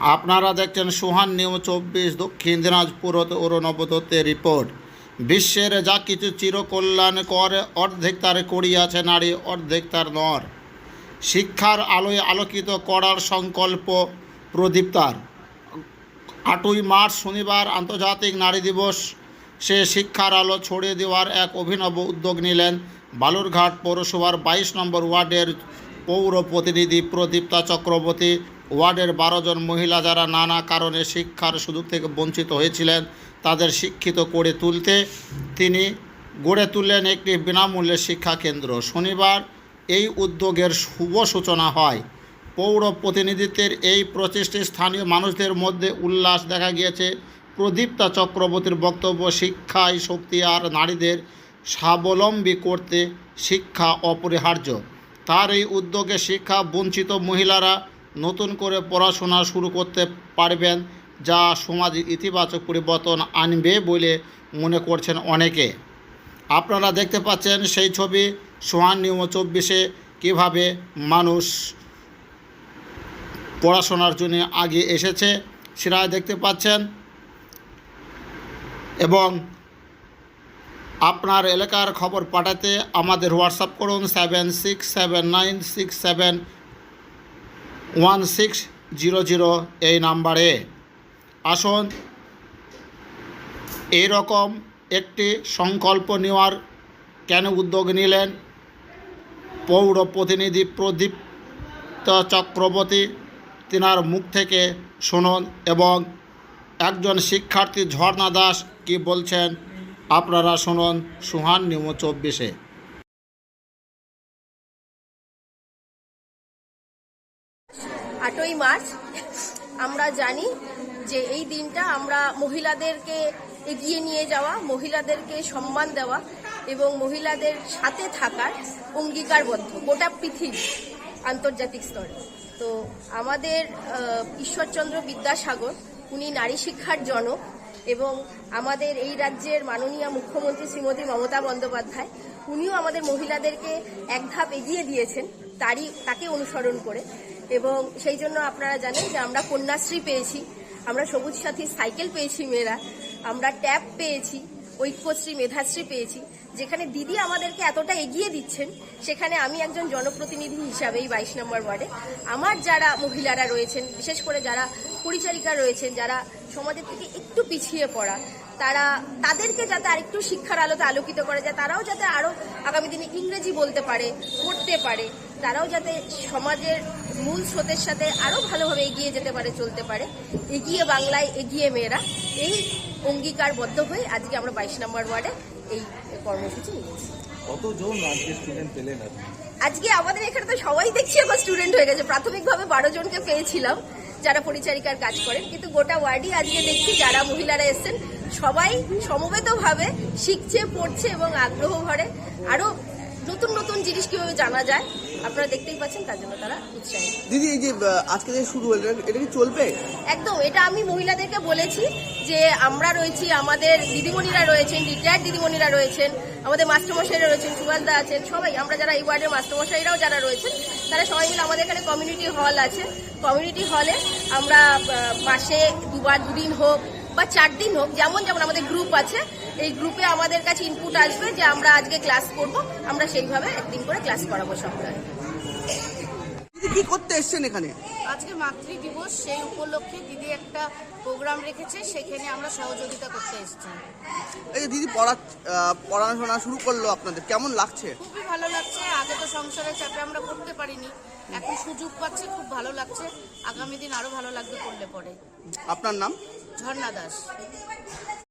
আপনারা দেখছেন সুহান নিউ চব্বিশ, দক্ষিণ দিনাজপুর হতে অরুণবদত্তের রিপোর্ট। বিশ্বের যা কিছু চিরকল্যাণ কর, অর্ধেক তার করিয়াছে নারী, অর্ধেক তার নর। শিক্ষার আলোয় আলোকিত করার সংকল্প প্রদীপ্তার আটই মার্চ শনিবার আন্তর্জাতিক নারী দিবস। সে শিক্ষার আলো ছড়িয়ে দেওয়ার এক অভিনব উদ্যোগ নিলেন বালুরঘাট পৌরসভার বাইশ নম্বর ওয়ার্ডের পৌর প্রতিনিধি প্রদীপ্তা চক্রবর্তী। ওয়ার্ডের জন মহিলা যারা নানা কারণে শিক্ষার সুযোগ থেকে বঞ্চিত হয়েছিলেন, তাদের শিক্ষিত করে তুলতে তিনি গড়ে তুললেন একটি বিনামূল্যে শিক্ষা কেন্দ্র। শনিবার এই উদ্যোগের শুভ সূচনা হয়। পৌর প্রতিনিধিত্বের এই প্রচেষ্টায় স্থানীয় মানুষদের মধ্যে উল্লাস দেখা গিয়েছে। প্রদীপ্তা চক্রবর্তীর বক্তব্য, শিক্ষায় শক্তি আর নারীদের স্বাবলম্বী করতে শিক্ষা অপরিহার্য। তার এই উদ্যোগে শিক্ষা বঞ্চিত মহিলারা নতুন করে পড়াশোনা শুরু করতে পারবেন, যা সমাজে ইতিবাচক পরিবর্তন আনবে বলে মনে করছেন অনেকে। আপনারা দেখতে পাচ্ছেন সেই ছবি সোহান নিয়ম চব্বিশে কীভাবে মানুষ পড়াশোনার জন্য আগে এসেছে সেটা দেখতে পাচ্ছেন। এবং আপনার এলাকার খবর পাঠাতে আমাদের হোয়াটসঅ্যাপ করুন seven six seven nine six seven one six zero zero এই নাম্বারে। আসুন, এইরকম একটি সংকল্প নেওয়ার কেন উদ্যোগ নিলেন? পৌর প্রতিনিধি প্রদীপ চক্রবর্তী, তিনার মুখ থেকে শুনুন এবং একজন শিক্ষার্থী ঝর্ণা দাস কি বলছেন, আপনারা শুনুন সুহান নিম চব্বিশে। আটই মার্চ আমরা জানি যে এই দিনটা আমরা মহিলাদেরকে এগিয়ে নিয়ে যাওয়া, মহিলাদেরকে সম্মান দেওয়া এবং মহিলাদের সাথে থাকার অঙ্গীকারবদ্ধ গোটা পৃথিবী আন্তর্জাতিক স্তরে। তো আমাদের ঈশ্বরচন্দ্র বিদ্যাসাগর, উনি নারী শিক্ষার জনক এবং আমাদের এই রাজ্যের মাননীয় মুখ্যমন্ত্রী শ্রীমতী মমতা বন্দ্যোপাধ্যায়, উনিও আমাদের মহিলাদেরকে এক ধাপ এগিয়ে দিয়েছেন তারই, তাকে অনুসরণ করে। এবং সেই জন্য আপনারা জানেন যে আমরা কন্যাশ্রী পেয়েছি, আমরা সবুজ সাথী সাইকেল পেয়েছি মেয়েরা, আমরা ট্যাব পেয়েছি, ঐক্যশ্রী মেধাশ্রী পেয়েছি, যেখানে দিদি আমাদেরকে এতটা এগিয়ে দিচ্ছেন, সেখানে আমি একজন জনপ্রতিনিধি হিসাবে এই বাইশ নম্বর ওয়ার্ডে। আমার যারা মহিলারা রয়েছেন, বিশেষ করে যারা পরিচারিকা রয়েছেন, যারা সমাজের থেকে একটু পিছিয়ে পড়া, তারা, তাদেরকে যাতে আরেকটু শিক্ষার আলোতে আলোকিত করা যায়, তারাও যাতে আরও আগামী দিনে ইংরেজি বলতে পারে, পড়তে পারে, তারাও যাতে সমাজের মূল স্রোতের সাথে আরও ভালোভাবে এগিয়ে যেতে পারে চলতে পারে। এগিয়ে বাংলায় এগিয়ে মেয়েরা। এই অঙ্গীকারবদ্ধ হয়ে আজকে আমরা বাইশ নম্বর ওয়ার্ডে এই কর্মসূচি নিয়েছি। কতজন আজকে স্টুডেন্ট পেলেন আজকে আমাদের এখানে তো সবাই দেখছি এখন স্টুডেন্ট হয়ে গেছে। প্রাথমিকভাবে বারো জনকে পেয়েছিলাম যারা পরিচারিকার কাজ করেন। কিন্তু গোটা ওয়ার্ডই আজকে দেখছি যারা মহিলারা এসেছেন সবাই সমবেতভাবে শিখছে পড়ছে এবং আগ্রহ ভরে। আরও নতুন নতুন জিনিস কীভাবে জানা যায় আপনারা দেখতেই পাচ্ছেন তার জন্য তারা উৎসাহী। দিদি এই যে আজকে যে শুরু হলো এটা কি চলবে? একদম এটা আমি মহিলাদেরকে বলেছি যে আমরা রয়েছি আমাদের দিদিমণিরা রয়েছেন রিটায়ার্ড দিদিমণিরা রয়েছেন আমাদের মাস্টারমশাইরা রয়েছেন সুভাষদা আছেন সবাই আমরা যারা এই ওয়ার্ডের মাস্টারমশাইরাও যারা রয়েছেন তারা সবাই মিলে আমাদের এখানে কমিউনিটি হল আছে। কমিউনিটি হলে আমরা মাসে দুবার দুদিন হোক বা চার দিন হোক, যেমন যেমন আমাদের গ্রুপ আছে, এই গ্রুপে আমাদের কাছে ইনপুট আসবে যে আমরা আজকে ক্লাস করব, আমরা সেইভাবে একদিন করে ক্লাস করাবো সপ্তাহে কি করতে এসছেন এখানে? আজকে মাতৃ দিবস সেই উপলক্ষে দিদি একটা প্রোগ্রাম রেখেছে সেখানে আমরা সহযোগিতা করতে এসেছি। এই যে দিদি পড়া পড়াশোনা শুরু করল আপনাদের কেমন লাগছে? খুবই ভালো লাগছে আগে তো সংসারের চাপে আমরা করতে পারিনি এখন সুযোগ পাচ্ছে খুব ভালো লাগছে আগামী দিন আরও ভালো লাগবে করলে পরে। আপনার নাম? ঝর্ণা দাস।